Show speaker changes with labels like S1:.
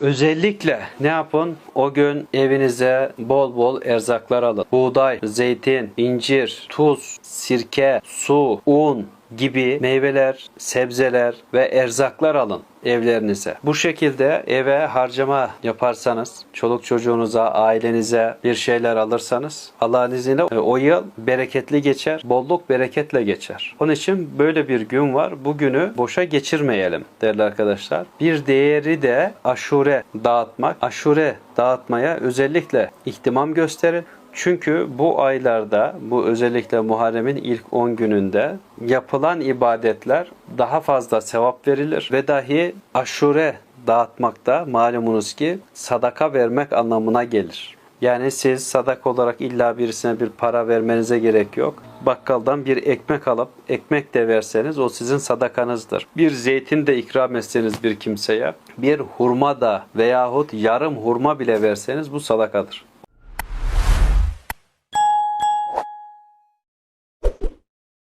S1: Özellikle ne yapın? O gün evinize bol bol erzaklar alın. Buğday, zeytin, incir, tuz, sirke, su, un gibi meyveler, sebzeler ve erzaklar alın evlerinize. Bu şekilde eve harcama yaparsanız, çoluk çocuğunuza, ailenize bir şeyler alırsanız Allah'ın izniyle e, o yıl bereketli geçer, bolluk bereketle geçer. Onun için böyle bir gün var. Bu günü boşa geçirmeyelim değerli arkadaşlar. Bir değeri de aşure dağıtmak. Aşure dağıtmaya özellikle ihtimam gösterin. Çünkü bu aylarda, bu özellikle Muharrem'in ilk 10 gününde yapılan ibadetler daha fazla sevap verilir ve dahi aşure dağıtmakta malumunuz ki sadaka vermek anlamına gelir. Yani siz sadak olarak illa birisine bir para vermenize gerek yok. Bakkaldan bir ekmek alıp ekmek de verseniz o sizin sadakanızdır. Bir zeytin de ikram etseniz bir kimseye, bir hurma da veyahut yarım hurma bile verseniz bu sadakadır.